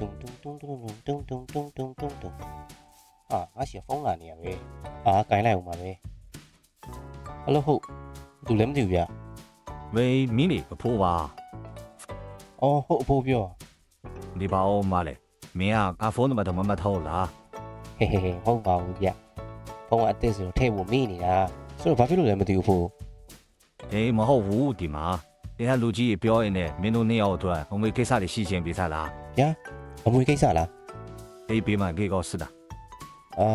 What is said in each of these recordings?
တုံတုံတုံတုံတုံတုံတုံတုံတုံတုံအာငါရှီဖုန်းလာနေရပဲအာကင်လိုက်အောင်ပါပဲအလို့ဟုတ်သူလည်းမသိဘူးဗျမေးမင်းလေအဖိုးပါအော်ဟုတ်အဖိုးပြောဒီပါအောင်မလဲမင်းကအဖုန်းနံပါတ်မမထောက်လားဟေးဟေးဟုတ်ပါဘူးဗျဖုန်းကအသက်ဆိုတော့ထည့်ဖို့မေးနေတာဆိုတော့ဘာဖြစ်လို့လဲမသိဘူးဖိုးအေးမဟုတ်ဘူးဒီမှာတရားလူကြီးပြောရင်လည်းမင်းတို့နှစ်ယောက်အတွက်အမွေကိစ္စတွေရှိချင်းပေးစားလားညာ အမွေကိစ္စလားအေးဘေးမှာဂေကောစစ်တာအာ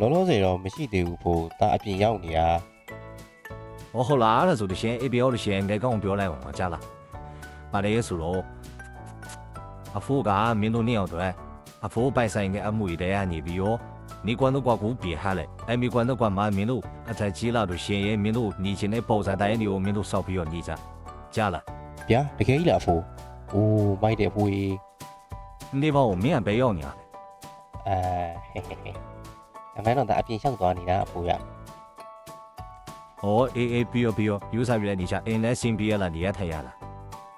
လောလောဆယ်တော့မရှိသေးဘူးဖို့ဒါအပြင်ရောက်နေတာဟောဟုတ်လားအဲ့ဒါဆိုလို့ရှရင်အေးဘေးရောက်လို့ရှရင်ဂေကောကိုပြောလိုက်ပါဦးကြားလားဗါလဲဆိုတော့အဖိုးကမင်းတို့နှစ်ယောက်တည်းအဖိုးပိုက်ဆိုင်ကအမှုရတဲ့ကနေပြီးရော你管都管股别下来，哎，没管都管买民路，啊，在几拉都鲜艳民路，你现在包山带牛民路少不要你咋？加了，别，你可以了不？哦，买点不？ နေပါဦးမင်းကဘယ်ရောက်နေရလဲအဲဟဲ့ဟဲ့ဟဲ့အမေတော့ဒါအပြင်ရောက်သွားနေတာအဖိုးရဟောအေးအေးပြီးရောပြီးရောယူစားပြလဲနေချအင်းလဲစင်ပြရလားနေရထိုင်ရလား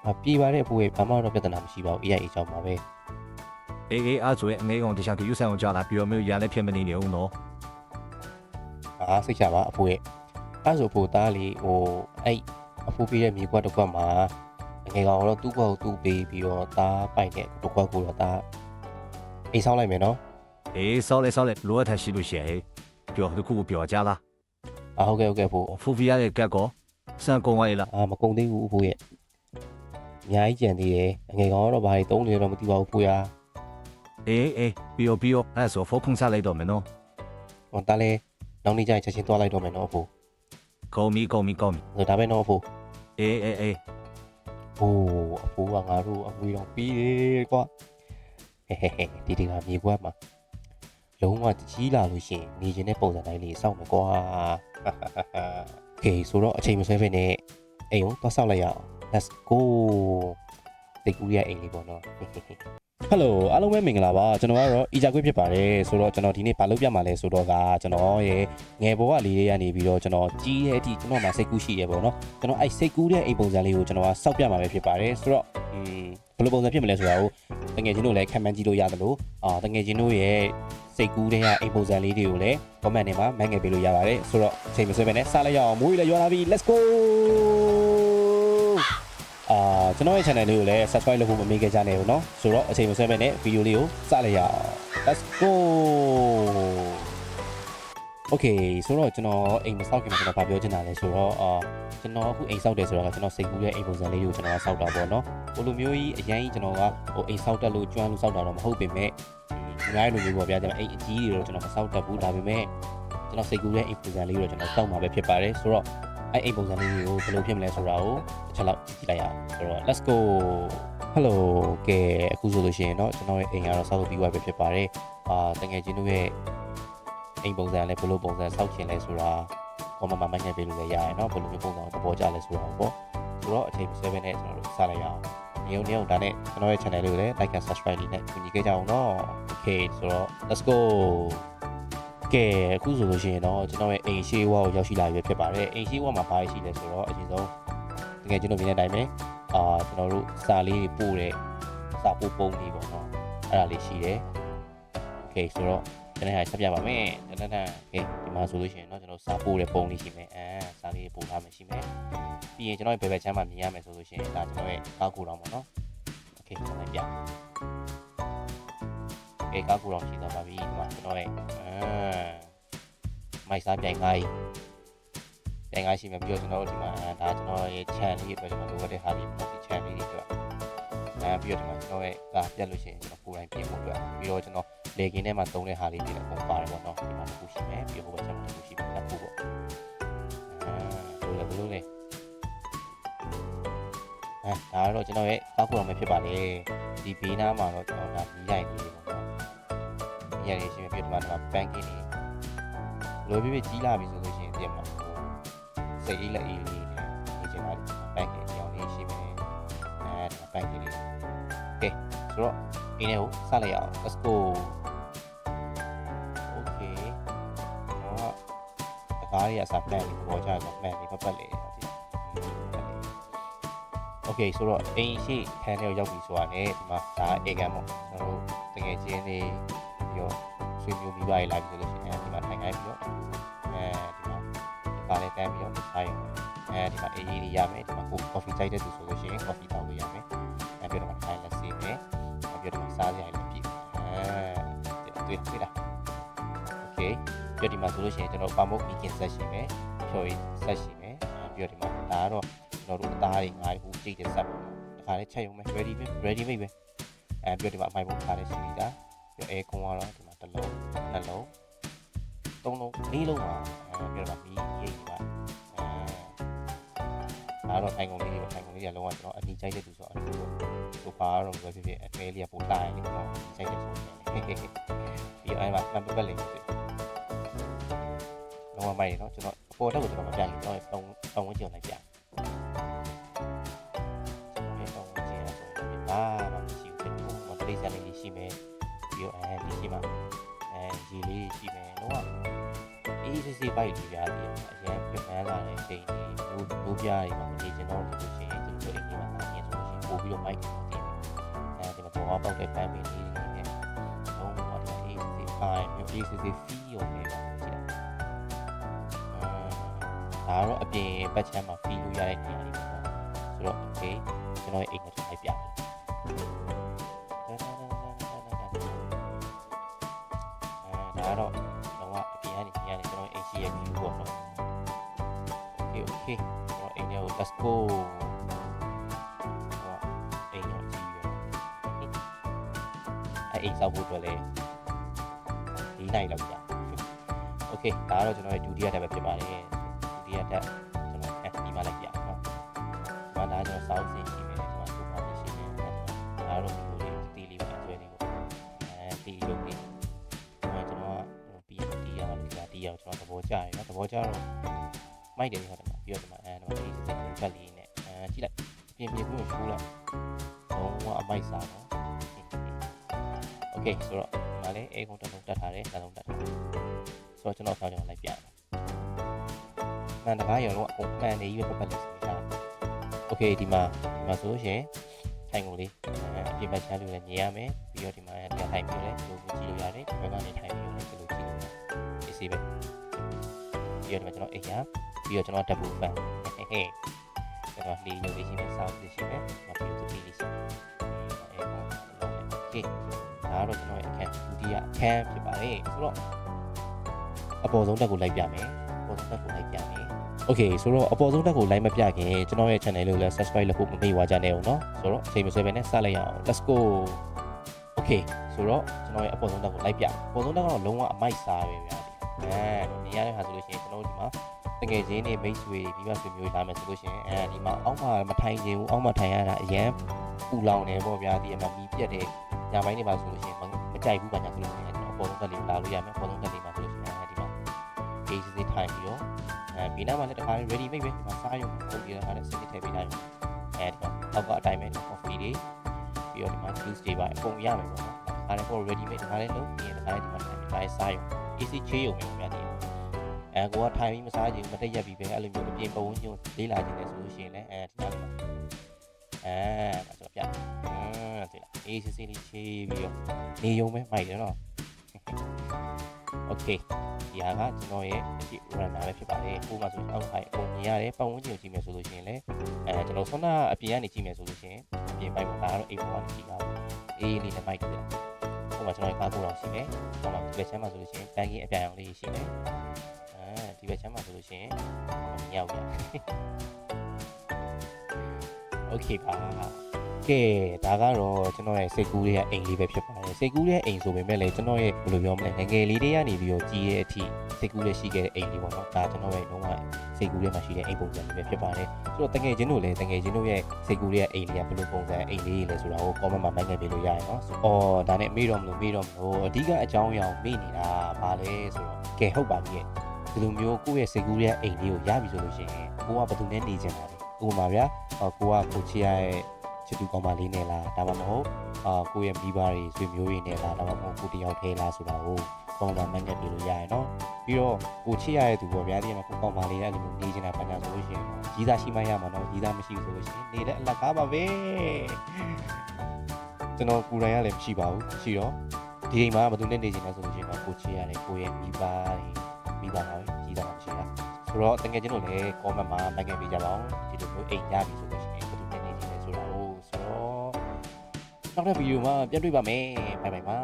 အပြေးပါတဲ့အဖိုးရဘာမှတော့ပြဿနာမရှိပါဘူးအေးရအေးချောင်းပါပဲအေးအေးအားဆိုရင်အငဲကောင်တခြားကယူဆိုင်အောင်ကြလာပြီးရောမျိုးရန်လည်းဖြစ်မနေနေအောင်တော့အားစိတ်ချပါအဖိုးရအားဆိုဖို့သားလေးဟိုအဲ့အဖိုးပြတဲ့မြေကွက်တစ်ကွက်မှာ ငယ်ကောင်ကတော့သူ့ကောက်သူ့ပေးပြီးတော့ဒါပိုက်တဲ့တစ်ခွက်ကိုတော့ဒါအိတ်ဆောက်လိုက်မယ်နော်အေးဆောက်လေဆောက်လေလိုအပ်တာရှိလို့ရှိရင်ဟေးပြောတစ်ခုခုပြောကြလားအာဟုတ်ကဲ့ဟုတ်ကဲ့ဖို့ဖူဗီရရဲ့ကတ်ကောစံကုန်သွားလေလားအာမကုန်သေးဘူးဖို့ရဲ့အများကြီးကြံသေးတယ်ငယ်ကောင်ကတော့ဘာတွေသုံးလဲတော့မသိပါဘူးဖို့ရာအေးအေးပြောပြောအဲ့ဆိုဖုန်းဖုန်းစားလိုက်တော့မယ်နော်ဟောတားလဲနောက်နေ့ကျရင်ချက်ချင်းသွားလိုက်တော့မယ်နော်ဖို့ကုန်ပြီကုန်ပြီကုန်ပြီဒါပဲနော်ဖို့အေးအေးအေး โอ้အဖိုးကငါတို့အမွေတော်ပြီးတယ်ကွာဟဲဟဲဟဲဒီဒီကမြေကွက်မှာလုံးဝကြီးလာလို့ရှိရင်နေခြင်းတဲ့ပုံစံတိုင်းလေးစောင့်မယ်ကွာကဲဆိုတော့အချိန်မဆွဲဖ ೇನೆ အိမ်ကိုသွားဆောက်လိုက်ရအောင် let's go တိတ်ကူရအိမ်လေးပေါ့နော် ဟယ်လိုအားလုံးပဲမင်္ဂလာပါကျွန်တော်ကတော့အီဂျာခွေးဖြစ်ပါတယ်ဆိုတော့ကျွန်တော်ဒီနေ့ဘာလုပ်ပြမှာလဲဆိုတော့ကကျွန်တော်ရဲ့ငယ်ဘဝလေးတွေကနေပြီးတော့ကျွန်တော်ကြီးတဲ့အထိကျွန်တော်မှာစိတ်ကူးရှိရပေါ့နော်ကျွန်တော်အဲ့စိတ်ကူးတဲ့အိမ်ပုံစံလေးကိုကျွန်တော်ကစောက်ပြမှာပဲဖြစ်ပါတယ်ဆိုတော့อืมဘယ်လိုပုံစံဖြစ်မလဲဆိုတာကိုတငယ်ချင်းတို့လည်းခံမှန်းကြည့်လို့ရတယ်လို့အာတငယ်ချင်းတို့ရဲ့စိတ်ကူးတဲ့အိမ်ပုံစံလေးတွေကိုလည်း comment ထဲမှာမှန်းငယ်ပေးလို့ရပါတယ်ဆိုတော့အချိန်မဆွဲပဲနဲ့စလိုက်ရအောင်မွေးလည်းရွာလာပြီ let's go အာကျွန်တော်ရဲ့ channel လေးကိုလည်း subscribe လုပ်ဖို့မမေ့ခဲ့ကြနဲ့ဘူးเนาะဆိုတော့အချိန်မဆွဲပဲနဲ့ဗီဒီယိုလေးကိုစလိုက်ရအောင် let's go okay ဆိုတော့ကျွန်တော်အိမ်မဆောက်ခင်မှာကျွန်တော်ဗာပြောချင်တာလဲဆိုတော့အာကျွန်တော်အခုအိမ်ဆောက်တယ်ဆိုတော့ကျွန်တော်စိတ်ကူးတဲ့အိမ်ပုံစံလေးကိုကျွန်တော်ကဆောက်တာပေါ့နော်ဟိုလိုမျိုးကြီးအရင်ကြီးကျွန်တော်ကဟိုအိမ်ဆောက်တက်လို့ကျွမ်းလို့ဆောက်တာတော့မဟုတ်ပေမဲ့ဒီငါးလိုမျိုးပေါ့ဗျာကျွန်တော်အိမ်အကြီးတွေတော့ကျွန်တော်မဆောက်တတ်ဘူးဒါပေမဲ့ကျွန်တော်စိတ်ကူးတဲ့အိမ်ပုံစံလေးကိုကျွန်တော်စောက်မှာပဲဖြစ်ပါတယ်ဆိုတော့ အဲ့အိမ်ပုံစံလေးကိုဘယ်လိုဖြစ်မလဲဆိုတာကိုတစ်ချက်လောက်ကြည့်ကြည့်လိုက်ရအောင်ဆိုတော့ let's go hello ကဲအခုဆိုလို့ရှိရင်เนาะကျွန်တော်ရဲ့အိမ်ကတော့ဆောက်လို့ပြီးသွားပြီဖြစ်ပါတယ်အာတကယ်ချင်းတို့ရဲ့ အိမ်ပုံစံလည်းဘယ်လိုပုံစံစောက်ချင်လဲဆိုတာကောမမမညက်ပေးလို့လည်းရရယ်เนาะဘယ်လိုမျိုးပုံစံကိုပေါ်ကြလဲဆိုတာပေါ့ဆိုတော့အချိန်မဆွဲဘဲနဲ့ကျွန်တော်တို့စလိုက်ရအောင်ညုံညုံဒါနဲ့ကျွန်တော်ရဲ့ channel လေးကိုလည်း like and subscribe လေးနဲ့ကူညီခဲ့ကြအောင်เนาะ okay ဆိုတော့ let's go ကဲအခုဆိုလို့ရှိရင်တော့ကျွန်တော်ရဲ့အိမ်ရှိဝါကိုရောက်ရှိလာပြီဖြစ်ပါတယ်အိမ်ရှိဝါမှာဘာရှိလဲဆိုတော့အရင်ဆုံးတကယ်ကျွန်တော်မြင်တဲ့အတိုင်းပဲအာကျွန်တော်တို့စာလေးတွေပို့တဲ့စာပို့ပုံလေးပေါ့နော်အဲ့ဒါလေးရှိတယ် okay ဆိုတော့ ကျွန်တော်ဟာဆက်ပြပါမယ်တနတန်โอเคဒီမှာဆိုလို့ရှိရင်เนาะကျွန်တော်စာပို့တဲ့ပုံလေးရှိမယ်အဲစာလေးပို့ထားမယ်ရှိမယ်ပြီးရင်ကျွန်တော်ရဲ့ဘယ်ဘက်ချမ်းမှာမြင်ရမယ်ဆိုလို့ရှိရင်ဒါကျွန်တော်ရဲ့ကားကူတောင်ပေါ့နော်โอเคကျွန်တော်ပြ ကဲကားကိုတော့ရှိသွားပါပြီဒီမှာကျွန်တော်ရဲ့အာမိုက်စားပြိုင်ကားကြီးပြိုင်ကားရှိမှပြီးတော့ကျွန်တော်ဒီမှာဒါကျွန်တော်ရဲ့ channel လေးအတွက်ကျွန်တော်လိုအပ်တဲ့ဟာလေးပေါ့ဒီ channel လေးတွေအတွက်အဲပြီးတော့ဒီမှာကျွန်တော်ရဲ့ကားပြတ်လို့ရှိရင်ကျွန်တော်ကိုယ်တိုင်ပြင်ဖို့အတွက်ပြီးတော့ကျွန်တော်လေကင်းထဲမှာသုံးတဲ့ဟာလေးတွေလည်းပုံပါတယ်ပေါ့နော်ဒီမှာတစ်ခုရှိမယ်ပြီးတော့ဟိုဘက်ချက်တစ်ခုရှိမယ်တစ်ခုပေါ့အဲလိုလည်းဘလို့လဲအဲဒါတော့ကျွန်တော်ရဲ့ကားကိုယ်တော်မယ်ဖြစ်ပါလေဒီဘေးနားမှာတော့ကျွန်တော်ဒါပြီးလိုက်နေပြီပေါ့နော် နေရာတွေရှိမယ်ပြီးတော့ဒီမှာဒီမှာ banking တွေလိုပြပြကြီးလာပြီဆိုလို့ရှိရင်ဒီမှာစိတ်အေးလက်အေးလေးနဲ့နေချင်တာ banking အကြောင်းလေးရှိမယ်အဲဒီမှာ banking လေး Okay ဆိုတော့အင်းလေးကိုစလိုက်ရအောင် let's go Okay တော့တကားတွေကစာ plan ကိုပေါ်ချရအောင် plan လေးပတ်ပတ်လေး okay ဆိုတော့အိမ်ရှိခန်းထဲကိုရောက်ပြီဆိုတာ ਨੇ ဒီမှာဒါအေကန်ပေါ့ကျွန်တော်တို့တကယ်ချင်းနေ ပြီးတော့ဆွေမျိုးမိဘတွေလာပြီဆိုလို့ရှိရင်ဒီမှာထိုင်ခိုင်းပြီးတော့အဲဒီမှာဒီပါလေးတန်းပြီးတော့ဆိုင်အဲဒီမှာအေးအေးလေးရမယ်ဒီမှာကို coffee ကြိုက်တဲ့သူဆိုလို့ရှိရင် coffee တောက်လို့ရမယ်အဲပြီးတော့ထိုင်လက်စီမယ်အဲပြီးတော့စားစရာလည်းပြည့်အဲဒီတွေ့လား okay ပြီးတော့ဒီမှာဆိုလို့ရှိရင်ကျွန်တော်ပါမုတ် weekend set ရှိမယ်ဖြော်ရည် set ရှိမယ်ပြီးတော့ဒီမှာဒါကတော့ကျွန်တော်တို့အသားတွေငါးတွေဟိုကြိတ်တဲ့ဆက်ပေါ့နော်တခါလေးချက်ရုံပဲ ready ပဲ ready made ပဲအဲပြီးတော့ဒီမှာအမိုက်ဘုံခါလေးရှိပြီးသား ပြီးတော့အဲကွန်ကတော့ဒီမှာတစ်လုံးနှစ်လုံးသုံးလုံးလေးလုံးပါအဲပြီးတော့မီးရိတ်ပါအဲဒါတော့ထိုင်ကုန်လေးတွေထိုင်ကုန်လေးတွေလုံးဝကျွန်တော်အနီကြိုက်တဲ့သူဆိုတော့အနီပေါ့ဟိုပါတော့ဘယ်ဖြစ်ဖြစ်အမဲလေးကပိုလာရင်လေးတော့ကြိုက်တယ်ဆိုရင်ပြီးတော့အဲမှာမှန်ပတ်လေးဖြစ်လုံးဝမိုက်တယ်နော်ကျွန်တော်အပေါ်တက်ကိုကျွန်တော်မပြဘူးကျွန်တော်ပုံပုံဝင်ကြုံလိုက်ပြ စစ်စစ်ပိုက်လေးပြားပြီးအရင်ပြမန်းလာတဲ့အချိန်တွေမျိုးမျိုးပြားတွေမှာနေကျွန်တော်တို့လို့ရှိရင်ကျွန်တော်အိမ်ကြီးမှာလာနေဆိုလို့ရှိရင်ပို့ပြီးတော့မိုက်တယ်အဲဒီမှာပေါ်ပေါက်တဲ့ပန်းပင်လေးတွေနဲ့လုံးဝဒီအေးစစ်စစ်ပိုက်မျိုးအေးစစ်စစ်ဖီးရုံနဲ့ပါကြည့်ဒါတော့အပြင်ဘက်ချမ်းမှာဖီးလို့ရတဲ့နေရာလေးပေါ့ဆိုတော့ okay ကျွန်တော်ရဲ့အိမ်ကိုကျွန်တော်ပြတယ် ကို let's go ဟောအိမ်ရောကြည့်ရအဲအိမ်ဆောက်ဖို့အတွက်လည်းဒီနိုင်လောက်ကြာ okay ဒါကတော့ကျွန်တော်ရဲ့ဒုတိယတက်ပဲဖြစ်ပါတယ်ဒုတိယတက်ကျွန်တော်အဲဒီမှာလိုက်ပြအောင်နော်မန္တလေးကျွန်တော်စောင်းစီရှိမယ်ကျွန်တော်ဆိုပါလေးရှိမယ်ဒါတော့ဒီလိုလေးတီးလေးပဲကျွဲလေးပေါ့အဲတီးရုပ်လေးကျွန်တော်ကျွန်တော်ပြီးတီးရအောင်ကြာတီးရအောင်ကျွန်တော်သဘောကျရယ်နော်သဘောကျတော့ မိုက်တယ်ဟုတ်တယ်မှာပြီးတော့ဒီမှာအဲတော့ဒီစက်ဖက်လေးနဲ့အဲကြည့်လိုက်ပြင်ပြင်ကိုထိုးလိုက်တော့အမိုက်စားနော်โอเคဆိုတော့ဒီမှာလည်းအေကုန်းတစ်လုံးတက်ထားတယ်တစ်လုံးတက်ထားတယ်ဆိုတော့ကျွန်တော်ဆောင်းကျွန်တော်လိုက်ပြမယ်မှန်တကားရောတော့အကုန်မှန်နေကြီးပဲပတ်ပတ်လေးဆိုနေတာ โอเคဒီမှာဒီမှာဆိုလို့ရှိရင်ထိုင်ကုန်လေးအဲအပြင်ဘက်ချမ်းလို့လည်းညင်ရမယ်ပြီးတော့ဒီမှာတရားထိုင်ပြီးလည်းဒီလိုကြည့်လို့ရတယ်ဒီဘက်ကနေထိုင်ပြီးလည်းဒီလိုကြည့်လို့ရတယ်အေးစေးပဲပြီးတော့ဒီမှာကျွန်တော်အိမ်ရ ပြီးတော့ကျွန်တော်ဓာတ်ပူပန်ဟဲ့ဟဲ့ကျွန်တော်လေးရုပ်လေးရှိမယ်စောင်းလေးရှိမယ်နောက်ပြီးတော့ဒီလေးရှိမယ်အဲဒါโอเคဒါကတော့ကျွန်တော်ရဲ့အခန်းဒုတိယအခန်းဖြစ်ပါတယ်ဆိုတော့အပေါ်ဆုံးတက်ကိုလိုက်ပြမယ်အပေါ်ဆုံးတက်ကိုလိုက်ပြမယ် Okay ဆိုတော့အပေါ်ဆုံးတက်ကို like မပြခင်ကျွန်တော်ရဲ့ channel လေးကိုလည်း subscribe လုပ်ဖို့မမေ့ပါကြနဲ့အောင်เนาะဆိုတော့အချိန်မဆွဲဘဲနဲ့စလိုက်ရအောင် let's go Okay ဆိုတော့ကျွန်တော်ရဲ့အပေါ်ဆုံးတက်ကို like ပြအပေါ်ဆုံးတက်ကတော့လုံးဝအမိုက်စားပဲဗျာအဲဒီနေရာတဲ့ဟာဆိုလို့ရှိရင်ကျွန်တော်တို့ဒီမှာ တကယ်ချင်းနေမိတ်ဆွေဒီမှာဆွေမျိုးလာမယ်ဆိုလို့ရှိရင်အဲဒီမှာအောက်မှာမထိုင်ခြင်းဘူးအောက်မှာထိုင်ရတာအရန်ပူလောင်နေပေါ့ဗျာဒီအမှမီးပြက်တဲ့ညပိုင်းတွေပါဆိုလို့ရှိရင်မကြိုက်ဘူးပါညာဆိုလို့ရှိရင်ကျွန်တော်အပေါ်ဆုံးတက်လေးလာလို့ရမယ်အပေါ်ဆုံးတက်လေးမှာဆိုလို့ရှိရင်အဲဒီမှာ case လေးထိုင်ပြီးတော့အဲဒီနားမှာလည်းတခါ ready made ပဲဒီမှာစားရုံပုံပြတာလည်းစနစ်ထည့်ပေးလိုက်အဲဒီမှာအောက်ကအတိုင်းပဲ coffee တွေပြီးတော့ဒီမှာ juice တွေပါအကုန်ရမယ်ပေါ့နော်ဒါလည်းကို ready made ဒီမှာလည်းလုပ်ပြီးရင်ဒီမှာလည်းဒီမှာထိုင်ပြီးဒါလည်းစားရုံ AC ချေးရုံပဲများတယ် အဲကိုကထိုင်ပြီးမစားချင်ဘူးမတက်ရက်ပြီးပဲအဲ့လိုမျိုးအပြင်ပုံဝန်းကျင်လေးလာခြင်းလဲဆိုလို့ရှိရင်လည်းအဲဒီနားလေးမှာအဲဒါဆိုပြအဲဒီလား AC လေးချေးပြီးတော့နေရုံပဲမိုက်တယ်နော် Okay ဒီဟာကကျွန်တော်ရဲ့အကြည့် runner ပဲဖြစ်ပါတယ်။ကိုမှဆိုရင်အောက်ဟိုက်အကုန်မြင်ရတယ်ပတ်ဝန်းကျင်ကိုကြည့်မယ်ဆိုလို့ရှိရင်လည်းအဲကျွန်တော်ဆွမ်းနာအပြင်ကနေကြည့်မယ်ဆိုလို့ရှိရင်အပြင်ဘက်မှာဒါကတော့အိမ်ပေါ်ကနေကြည့်တာပေါ့။အေးလေးနဲ့မိုက်တယ်။ဟိုမှာကျွန်တော်ကားကိုတော့ရှိမယ်။ဟိုမှာဒီဘက်ချမ်းမှာဆိုလို့ရှိရင်တန်ကင်းအပြိုင်အောင်လေးရှိမယ်။ အဲဒီဘက်ချမ်းမှာဆိုလို့ရှိရင်မြောက်ရ။ Okay ပါ။ကဲဒါကတော့ကျွန်တော်ရဲ့စိတ်ကူးလေးရဲ့အိမ်လေးပဲဖြစ်ပါတယ်စိတ်ကူးလေးရဲ့အိမ်ဆိုပေမဲ့လည်းကျွန်တော်ရဲ့ဘယ်လိုပြောမလဲငယ်ငယ်လေးတွေကနေပြီးတော့ကြီးရဲ့အထိစိတ်ကူးလေးရှိခဲ့တဲ့အိမ်လေးပေါ့နော်ဒါကျွန်တော်ရဲ့လုံးဝစိတ်ကူးလေးမှာရှိတဲ့အိမ်ပုံစံလေးပဲဖြစ်ပါတယ်ဆိုတော့တငယ်ချင်းတို့လည်းတငယ်ချင်းတို့ရဲ့စိတ်ကူးလေးရဲ့အိမ်လေးကဘယ်လိုပုံစံအိမ်လေးလဲဆိုတာကို comment မှာမှတ်ငယ်ပေးလို့ရရင်နော်ဆိုအော်ဒါနဲ့မေ့တော့မလို့မေ့တော့မလို့အဓိကအကြောင်းအရာကိုမေ့နေတာဘာလဲဆိုတော့ကဲဟုတ်ပါပြီ ဒီလိုမျိုးကိုယ့်ရဲ့စိတ်ကူးလေးရဲ့အိမ်လေးကိုရပြီဆိုလို့ရှိရင်ကိုကဘယ်သူနဲ့နေချင်တာလဲဥပမာဗျာကိုကကိုချီရဲ့ချစ်သူကောင်းမလေးနဲ့လားဒါမှမဟုတ်အာကိုယ့်ရဲ့မိဘတွေဆွေမျိုးတွေနဲ့လားဒါမှမဟုတ်ကိုတယောက်ထဲလားဆိုတာကိုကောင်းတာမှတ်ချက်ပြလို့ရရနော်ပြီးတော့ကိုချစ်ရတဲ့သူပေါ့ဗျာဒီမှာကိုကောင်းမလေးတဲ့အဲ့လိုမျိုးနေနေတာပါညာဆိုလို့ရှိရင်ကြီးစားရှိမှရမှာနော်ကြီးစားမရှိဘူးဆိုလို့ရှိရင်နေတဲ့အလကားပါပဲကျွန်တော်ကိုယ်တိုင်ကလည်းမရှိပါဘူးရှိတော့ဒီအိမ်မှာဘယ်သူနဲ့နေနေလဲဆိုလို့ရှိရင်တော့ကိုချစ်ရတယ်ကိုယ့်ရဲ့မိဘတွေ မိဘတွေကြီးစားမှမရှိတာဆိုတော့တကယ်ချင်းတို့လည်း comment မှာမှတ်ခဲ့ပေးကြပါအောင်ဒီလိုမျိုးအိမ်ရပြီဆိုလို့ရှိရင်ဘယ်သူနဲ့နေနေလဲဆိုတာကိုဆိုတော့နောက်တဲ့ဗီဒီယိုမှာပြန်တွေ့ပါမယ်ဘိုင်ဘိုင်ပါ